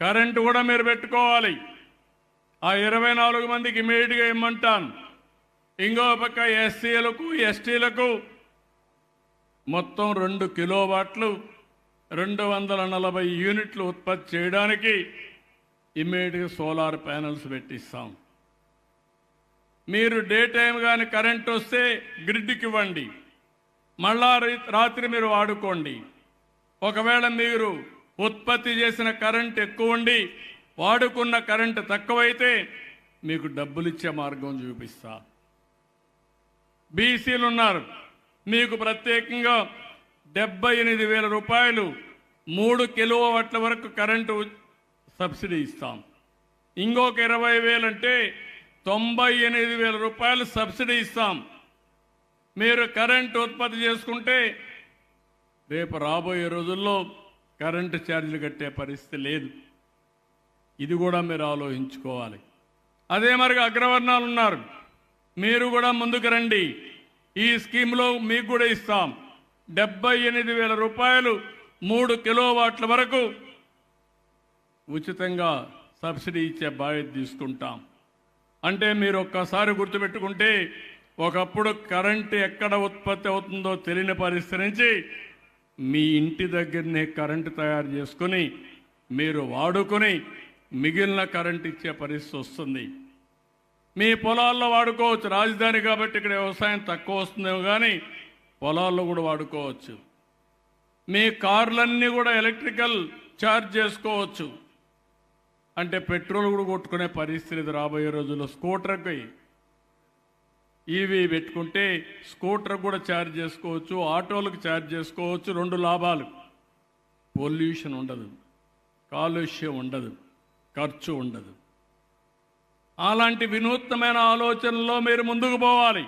Current కూడా మీరు పెట్టుకోవాలి. ఆ ఇరవై నాలుగు మందికి ఇమీడియట్గా ఇమ్మంటాను. ఇంకో పక్క ఎస్సీలకు ఎస్టీలకు మొత్తం రెండు కిలోవాట్లు రెండు వందల నలభై యూనిట్లు ఉత్పత్తి చేయడానికి ఇమీడియట్గా సోలార్ ప్యానల్స్ పెట్టిస్తాం. మీరు డే టైం కానీ కరెంట్ వస్తే గ్రిడ్కి ఇవ్వండి. మళ్ళా రి- రాత్రి మీరు వాడుకోండి. ఒకవేళ మీరు ఉత్పత్తి చేసిన కరెంట్ ఎక్కువ ఉండి వాడుకున్న కరెంట్ తక్కువైతే మీకు డబ్బులు ఇచ్చే మార్గం చూపిస్తా. బీసీలు ఉన్నారు మీకు ప్రత్యేకంగా డెబ్బై ఎనిమిది వేల రూపాయలు మూడు కిలోవాట్ల వరకు కరెంటు సబ్సిడీ ఇస్తాం. ఇంకొక ఇరవై వేలంటే తొంభై ఎనిమిది వేల రూపాయలు సబ్సిడీ ఇస్తాం. మీరు కరెంటు ఉత్పత్తి చేసుకుంటే రేపు రాబోయే రోజుల్లో కరెంటు ఛార్జీలు కట్టే పరిస్థితి లేదు. ఇది కూడా మీరు ఆలోచించుకోవాలి. అదే మరి అగ్రవర్ణాలు ఉన్నారు. మీరు కూడా ముందుకు రండి. ఈ స్కీమ్లో మీకు కూడా ఇస్తాం. డెబ్బై ఎనిమిది వేల రూపాయలు మూడు కిలోవాట్ల వరకు ఉచితంగా సబ్సిడీ ఇచ్చే బాధ్యత తీసుకుంటాం. అంటే మీరు ఒక్కసారి గుర్తుపెట్టుకుంటే ఒకప్పుడు కరెంటు ఎక్కడ ఉత్పత్తి అవుతుందో తెలియని పరిస్థితి నుంచి మీ ఇంటి దగ్గరనే కరెంటు తయారు చేసుకుని మీరు వాడుకొని మిగిలిన కరెంట్ ఇచ్చే పరిస్థితి వస్తుంది. మీ పొలాల్లో వాడుకోవచ్చు. రాజధాని కాబట్టి ఇక్కడ వ్యవసాయం తక్కువ వస్తుందేమో కానీ పొలాల్లో కూడా వాడుకోవచ్చు. మీ కార్లన్నీ కూడా ఎలక్ట్రికల్ ఛార్జ్ చేసుకోవచ్చు. అంటే పెట్రోల్ కూడా కొట్టుకునే పరిస్థితి రాబోయే రోజుల్లో. స్కూటర్కి ఈవీ పెట్టుకుంటే స్కూటర్ కూడా ఛార్జ్ చేసుకోవచ్చు ఆటోలకు ఛార్జ్ చేసుకోవచ్చు రెండు లాభాలు. పొల్యూషన్ ఉండదు కాలుష్యం ఉండదు ఖర్చు ఉండదు. అలాంటి వినూత్నమైన ఆలోచనలో మీరు ముందుకు పోవాలి.